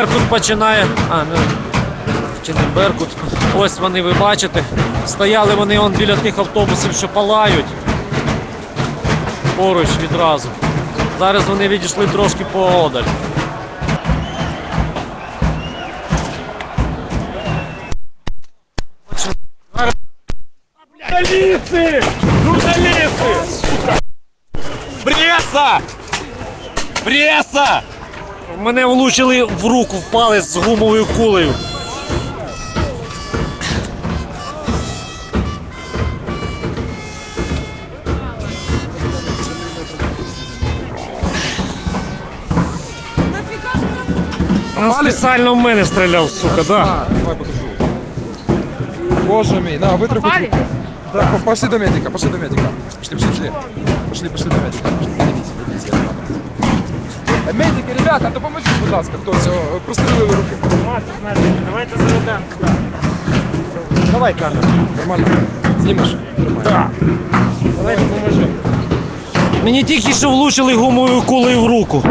Беркут починає. А, не, чи не Беркут. Ось вони, ви бачите. Стояли вони он біля тих автобусів, що палають. Поруч відразу. Зараз вони відійшли трошки поодаль. Журналисты! Журналисты! Пресса! Пресса! Мене влучили в руку в палець з гумовою кулею. Він спеціально в мене стріляв, сука, да. Давай покажу. Боже мой, на, вытри хоть руку. Да, по- пошли до медика, пошли до медика. Пошли, пошли, пошли. Пошли, пошли до медика. Пошли, я там. Медики, ребята, допоможіть, будь ласка, хтось, о, прострелили руки. Давайте заведемо. Давай камеру. Нормально? Знімеш? Так. Давайте поможемо. Мені тільки що влучили гумовою кулею в руку.